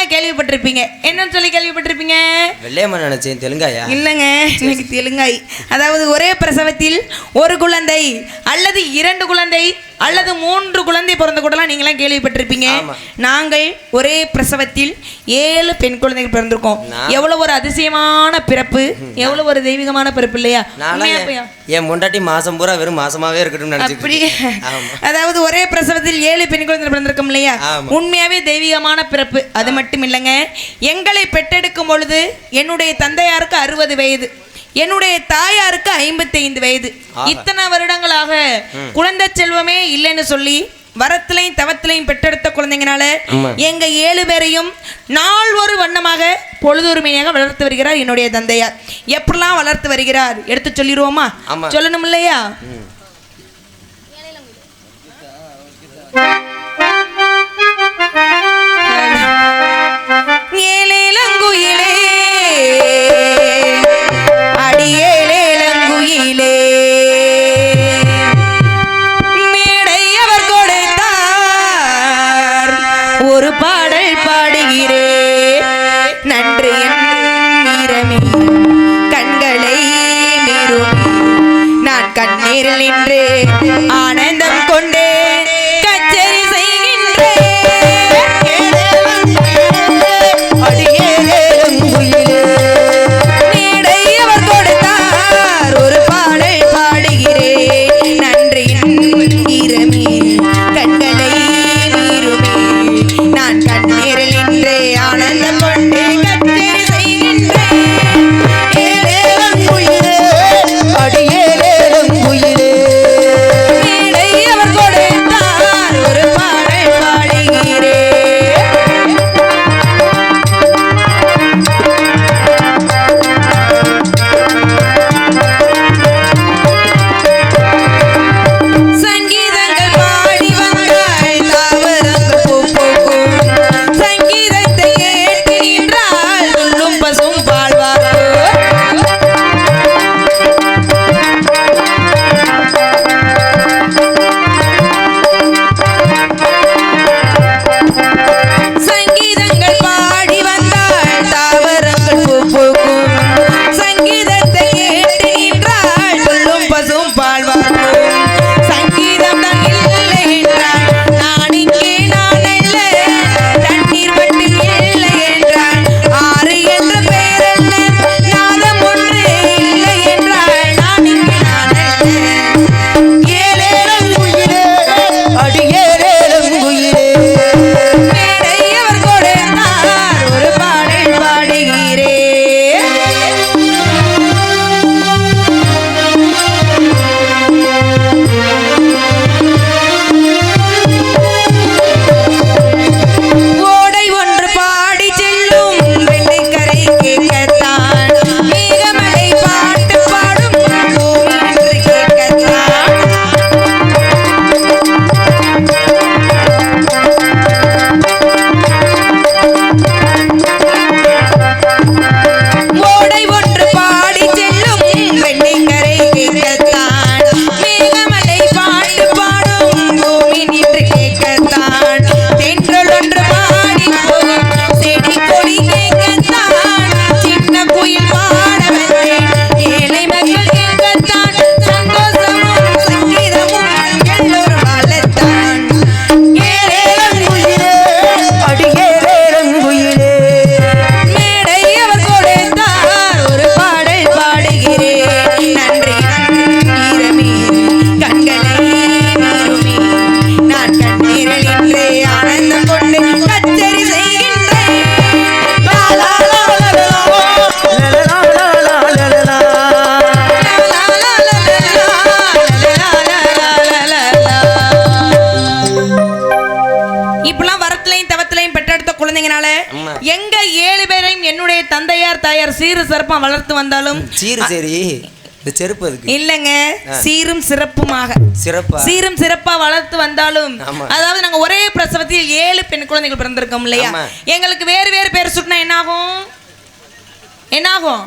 நீங்களாம் கேள்விப்பட்டிருப்பீங்க. என்னன்னு சொல்லி கேள்விப்பட்டிருப்பீங்க? வெள்ளையம்மா நினைச்சேன் தெலுங்காயா? இல்லைங்க இன்னைக்கு தெலுங்காய். அதாவது ஒரே பிரசவத்தில் ஒரு குழந்தை அல்லது இரண்டு குழந்தை அல்லது மூன்று குழந்தை பிறந்த கூடலாம் நீங்களாம் கேள்விப்பட்டிருப்பீங்க. நாங்கள் ஒரே பிரசவத்தில் ஏழு பெண் குழந்தைகள் பிறந்திருக்கோம். எவ்வளவு ஒரு அதிசயமான பிறப்பு. எவ்வளவு ஒரு தெய்வீகமான பிறப்பு இல்லையா? என்- முண்டாட்டி மாசம் பூரா வெறும் மாசமாவே இருக்கட்டும்னு அப்படி அதாவது ஒரே பிரசவத்தில் ஏழு பெண் குழந்தை பிறந்திருக்கும் இல்லையா. உண்மையாவே தெய்வீகமான பிறப்பு. அது மட்டும் இல்லைங்க. எங்களை பெற்றெடுக்கும் பொழுது என்னுடைய தந்தையாருக்கு அறுபது வயது. என்னுடைய தாயாருக்கு ஐம்பத்தைந்து வயது. இத்தனை வருடங்களாக குழந்தை செல்வமே இல்லைன்னு சொல்லி வரத்திலையும் தவத்திலையும் பெற்றெடுத்த குழந்தைங்கனால. எங்க ஏழு பேரையும் நாள் ஒரு வண்ணமாக பொழுதுரிமையாக வளர்த்து வருகிறார் என்னுடைய தந்தையார். எப்படிலாம் வளர்த்து வருகிறார்? எடுத்து சொல்லிடுவோமா. சொல்லணும் இல்லையா ஒரு பாடல் பாடுகிறேன் நன்றி என் கண்களை மீறும் நான் கண்ணீரில் நின்று ஆமா. எங்க ஏழு பேரையும் என்னுடைய தந்தையார் தாயார் சீரு சிறப்பா வளர்த்து வந்தாலும் சீரு சரி. இந்த செருப்பு அதுக்கு. இல்லைங்க சீரும் சிறப்புமாக. சிறப்பா? சீரும் சிறப்பா வளர்த்து வந்தாலும். அதாவது நாங்க ஒரே பிரசவத்தில் ஏழு பெண் குழந்தைகள் பிறந்திருக்கோம் இல்லையா. எங்களுக்கு வேறு வேறு பேர் சுட்டினா என்னாகும்? என்னாகும்?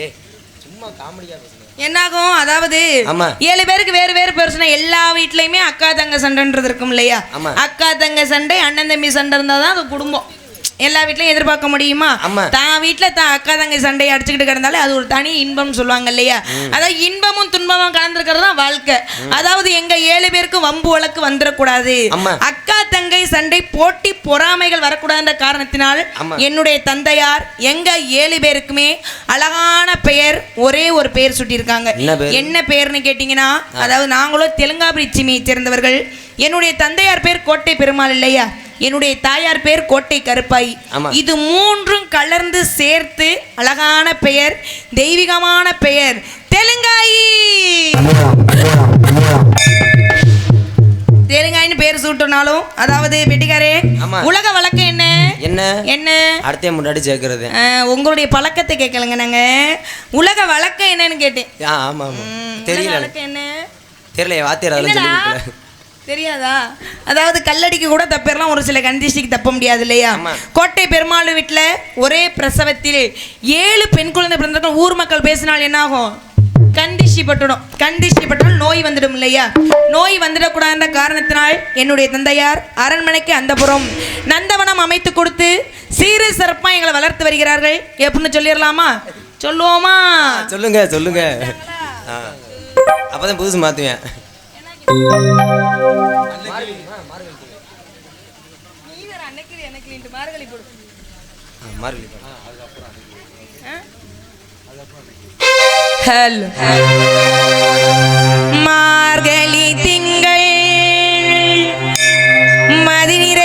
ஏ சும்மா காமெடியா என்னாகும் அதாவது. ஏழு பேருக்கு வேறு வேறு பிரச்சனை எல்லா வீட்லயுமே அக்கா தங்க சண்டைன்றது இருக்கும் இல்லையா. அக்கா தங்க சண்டை அண்ணன் தம்பி சண்டை இருந்தால் தான் அது குடும்பம் எல்லா வீட்லயும் எதிர்பார்க்க முடியுமா. தான் வீட்ல தான் அக்கா தங்கை சண்டையை அடிச்சுக்கிட்டு கிடந்தாலே அது ஒரு தனி இன்பம்னு சொல்லுவாங்க இல்லையா? அதாவது இன்பமும் துன்பமும் கலந்துருக்கிறது தான் வாழ்க்கை. அதாவது எங்க ஏழு பேருக்கு வம்பு வழக்கு வந்துடக்கூடாது. அக்கா தங்கை சண்டை போட்டி பொறாமைகள் வரக்கூடாதுன்ற காரணத்தினால். என்னுடைய தந்தையார் எங்க ஏழு பேருக்குமே அழகான பெயர் ஒரே ஒரு பெயர் சுட்டியிருக்காங்க. என்ன பெயர்னு கேட்டிங்கன்னா அதாவது நாங்களும் தெலுங்காபுரி சிமியை சேர்ந்தவர்கள். என்னுடைய தந்தையார் பேர் கோட்டை பெருமாள் இல்லையா? என்னுடைய தாயார் பேர் கோட்டை கருப்பாய். இது மூன்றும் கலர்ந்து சேர்த்து அழகான பெயர் தெய்வீகமான பெயர் தெலுங்காயி. தெலுங்காயின்னு பேர் சூட்டினாலும் அதாவது வெட்டிக்காரே ஆமா. உலக வழக்கம் என்ன? என்ன? என்ன? அடுத்த முன்னாடி சேர்க்கறது. உங்களுடைய பழக்கத்தை கேட்கலங்க நாங்க. உலக வழக்கம் என்னன்னு கேட்டேன். ஆமா ஆமா. தெரியல. வழக்கம் என்ன? தெரியல வாத்தியார் தெரியாதா? அதாவது கல்லடிக்கு கூட தப்பேர்லாம் ஒரு சில கண்டிஷனுக்கு தப்ப முடியாது இல்லையா. கோட்டை பெருமாள் வீட்டில் ஒரே பிரசவத்தில் ஏழு பெண் குழந்தை பிறந்ததும் ஊர் மக்கள் பேசினால் என்ன ஆகும் கண்டிஷி பட்டுடும். கண்டிஷி பட்டால் நோய் வந்துடும் இல்லையா? நோய் வந்துடக்கூடாதுன்ற காரணத்தினால் என்னுடைய தந்தையார் அரண்மனைக்கு அந்தபுரம் நந்தவனம் அமைத்து கொடுத்து சீர சிறப்பாக எங்களை வளர்த்து வருகிறார்கள். எப்படின்னு சொல்லிடலாமா? சொல்லுவோமா? சொல்லுங்க சொல்லுங்க. அப்பதான் புதுசு மாத்துவேன். ஹலோ. மார்கழி திங்கள் மதிநீர்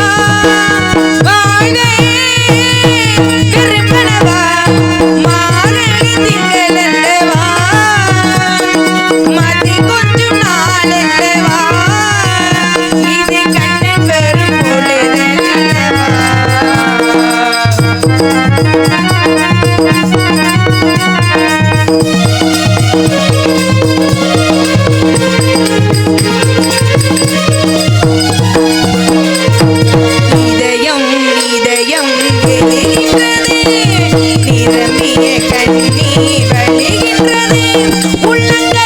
Ah!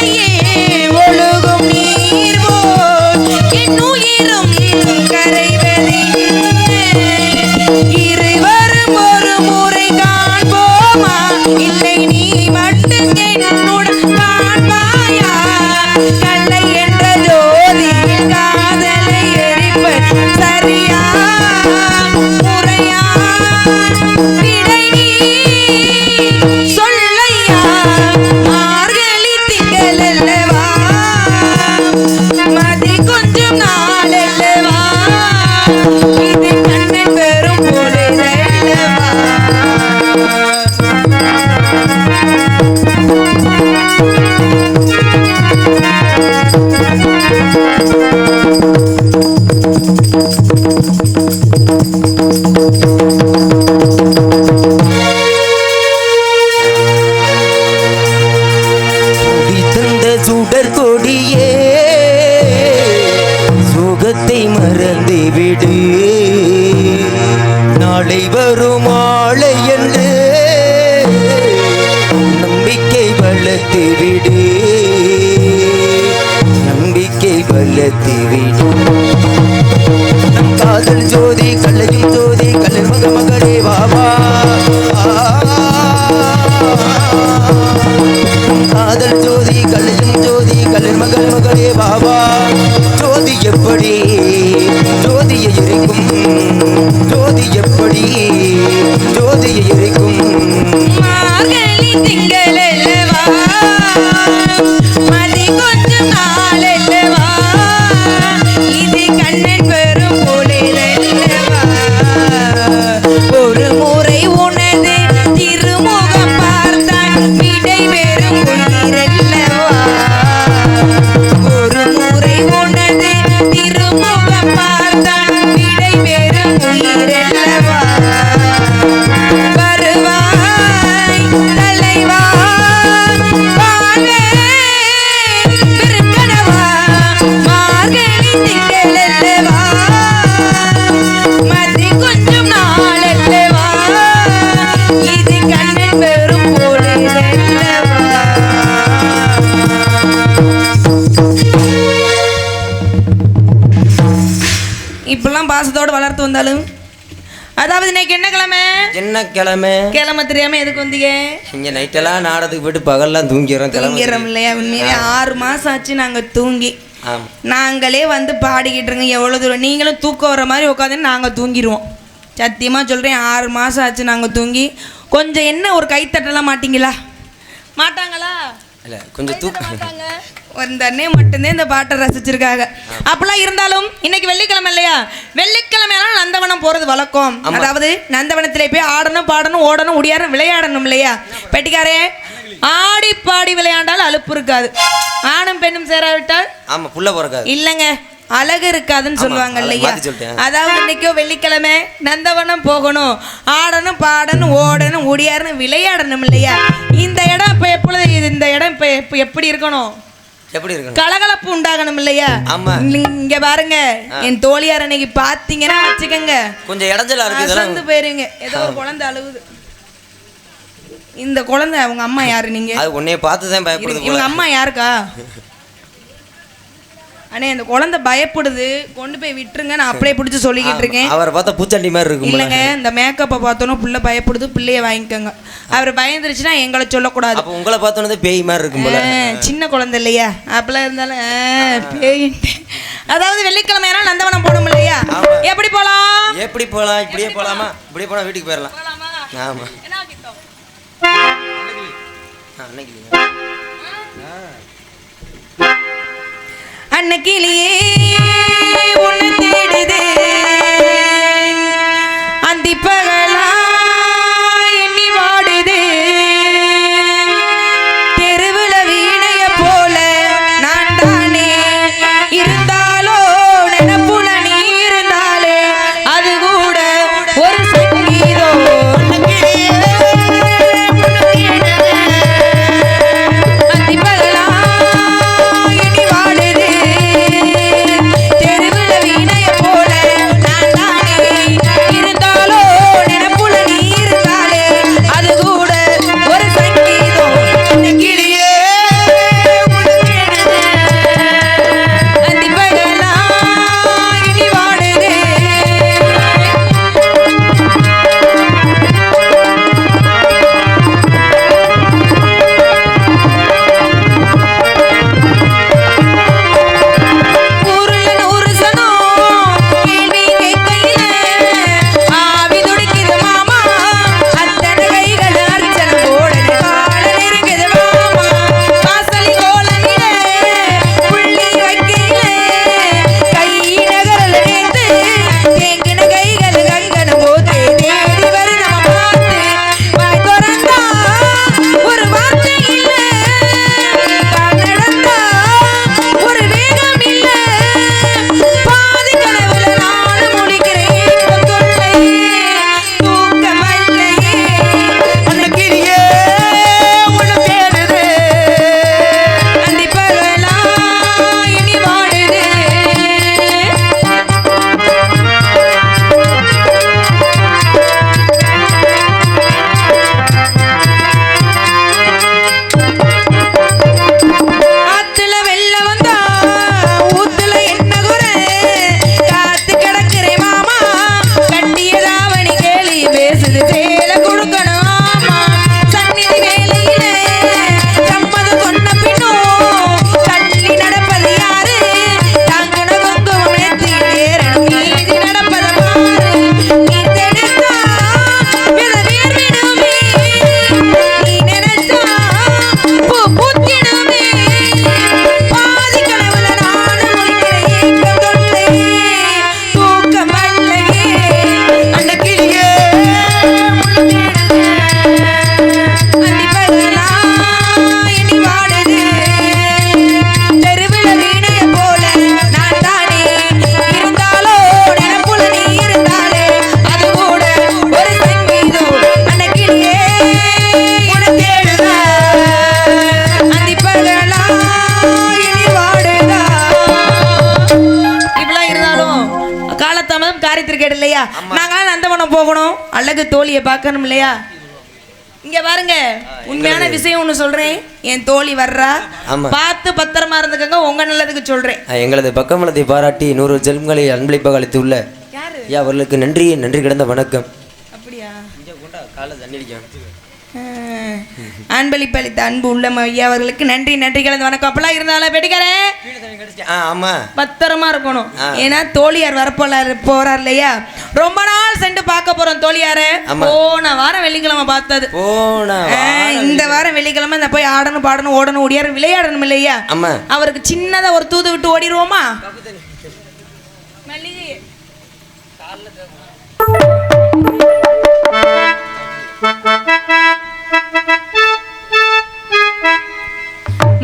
yeah. நம்பிக்கை நம் காதல் ஜோதி கல்லையும் ஜோதி இப்பெல்லாம் பாசத்தோடு வளர்த்து வந்தாலும்? அதாவது இன்னைக்கு என்ன கிழமை? என்ன கிழமை? கிழமை தெரியாம எதுக்கு வந்தீங்க? இங்க நைட்டெல்லாம் நாடத்துக்கு போயிட்டு பகல்லாம் தூங்கிறோம் தூங்கிறோம் இல்லையா? உண்மையிலே ஆறு மாசம் ஆச்சு நாங்க தூங்கி. நாங்களே வந்து பாடிக்கிட்டு இருக்கோம். எவ்வளோ தூரம்? நீங்களும் தூக்கம் வர மாதிரி உட்காந்து நாங்கள் தூங்கிடுவோம். சத்தியமாக சொல்கிறேன் ஆறு மாதம் ஆச்சு நாங்கள் தூங்கி. கொஞ்சம் என்ன ஒரு கைத்தட்டலாம் மாட்டீங்களா? மாட்டாங்களா? இல்ல கொஞ்சம் தூக்கம் இந்த அண்ணே மட்டும்தான் இந்த பாட்டை ரசிச்சிருக்காங்க. அப்பெல்லாம் இருந்தாலும் இன்னைக்கு வெள்ளிக்கிழமை இல்லையா? வெள்ளிக்கிழமையெல்லாம் நந்தவனம் போறது வழக்கம். அதாவது நந்தவனத்திலே போய் ஆடணும் பாடணும் ஓடணும் உடியாரணும் விளையாடணும் இல்லையா? பெட்டிக்காரே ஆடி பாடி விளையாண்டால் அலுப்பு இருக்காது. ஆணும் பெண்ணும் சேராவிட்டால் ஆமா புள்ள பிறக்காது. இல்லைங்க அழகு இருக்காதுன்னு சொல்லுவாங்க இல்லையா. அதாவது இன்னைக்கோ வெள்ளிக்கிழமை நந்தவனம் போகணும். ஆடணும் பாடணும் ஓடணும் ஒடியாரணும் விளையாடணும் இல்லையா? இந்த இடம் இப்போ எப்பொழுது இந்த இடம் இப்போ எப்படி இருக்கணும்? எப்படி இருக்கணும்? கலகலப்பு உண்டாகணும் இல்லையா? ஆமா. இங்க பாருங்க. என் தோழியார் அன்னைக்கு பாத்தீங்கன்னா வச்சுக்கோங்க. கொஞ்சம் இடைஞ்சலா இருக்கு இதெல்லாம். அசந்து போயிருங்க. ஏதோ ஒரு குழந்தை அழுகுது இந்த குழந்தை அவங்க அம்மா யாரு நீங்க? அது உன்னைய பார்த்து தான் பயப்படுது இவங்க அம்மா யாருக்கா? அண்ணே இந்த குழந்தை பயப்படுது. கொண்டு போய் விட்டுருங்க நான் அப்படியே பிடிச்சி சொல்லிக்கிட்டு இருக்கேன். அவரை பார்த்தா பூச்சண்டி மாதிரி இருக்கும்ல. இல்லைங்க இந்த மேக்கப்பை பார்த்தோன்னா புள்ள பயப்படுது பிள்ளைய வாங்கிக்கோங்க. அவர் பயந்துருச்சுன்னா எங்களை சொல்லக்கூடாது. அப்ப உங்களை பார்த்தோன்னே பேய் மாதிரி இருக்கும் சின்ன குழந்தை இல்லையா? அப்பெல்லாம் இருந்தாலும் பேயின்ட்டு. அதாவது வெள்ளிக்கிழமை ஆனால் நந்தவனம் போகணும் இல்லையா. எப்படி போலாம் எப்படி போலாம் இப்படியே போலாமா இப்படியே போனா வீட்டுக்கு போயிடலாம். ஆமா. ஆ, அன்னைக்கு அன்னைக்கிளியே உன்னை தேடுதே போகணும் அழகு தோழியை பார்க்கணும் இல்லையா? இங்க பாருங்க உண்மையான விஷயம் ஒண்ணு சொல்றேன். என் தோழி வர்றா. பார்த்து பத்திரமா இருந்துக்கங்க உங்க நல்லதுக்கு சொல்றேன். எங்களது பக்கமலத்தை பாராட்டி நூறு ஜென்மங்களை அன்பளிப்பாக அளித்துள்ள யாரு? ஐயா அவர்களுக்கு நன்றி நன்றி கிடந்த வணக்கம். அப்படியா? அன்பளிப்பு அளித்த அன்பு உள்ள ஐயா அவர்களுக்கு நன்றி நன்றி கலந்து வணக்கம். அப்பெல்லாம் இருந்தாலும் பெட்டிக்காரே. ஆமா. பத்திரமா இருக்கணும். ஏன்னா தோழியார் வரப்போறாரு போறார் இல்லையா? ரொம்ப நாள் சென்று பார்க்க போறோம் தோழியார. போன வாரம் வெள்ளிக்கிழமை பார்த்தது. போனா இந்த வாரம் வெள்ளிக்கிழமை இந்த போய் ஆடணும் பாடணும் ஓடணும் ஓடியாரு விளையாடணும் இல்லையா? அவருக்கு சின்னதா ஒரு தூது விட்டு ஓடிடுவோமா? மல்லிகை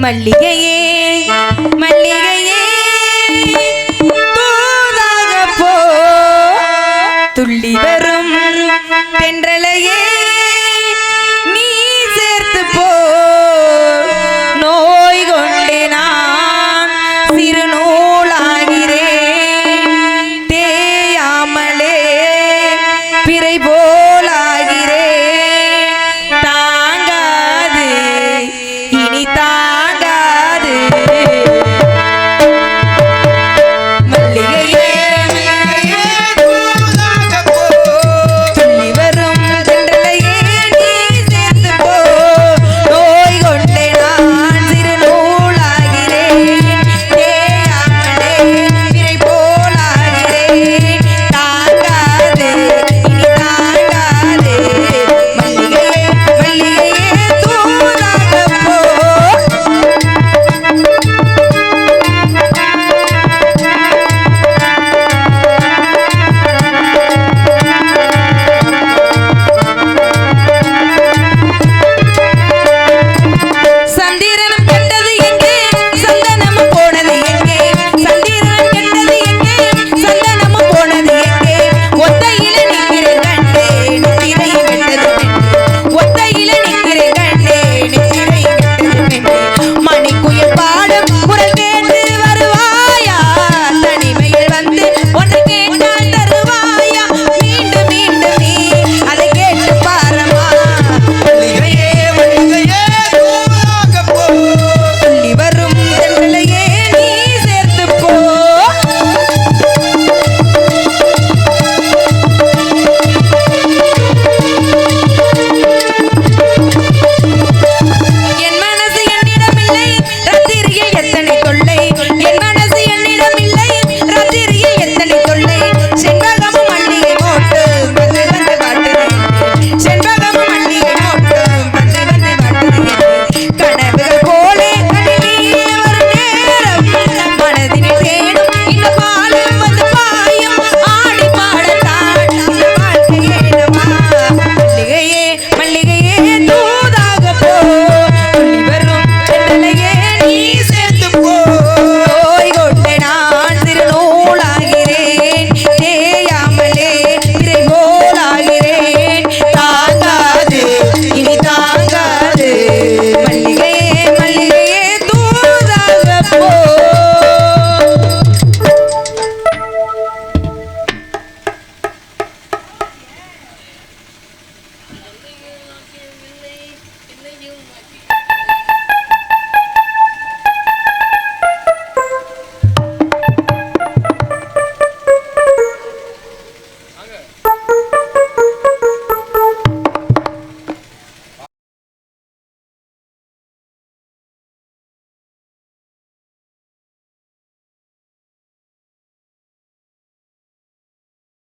மல்லிகையே மல்லிகையே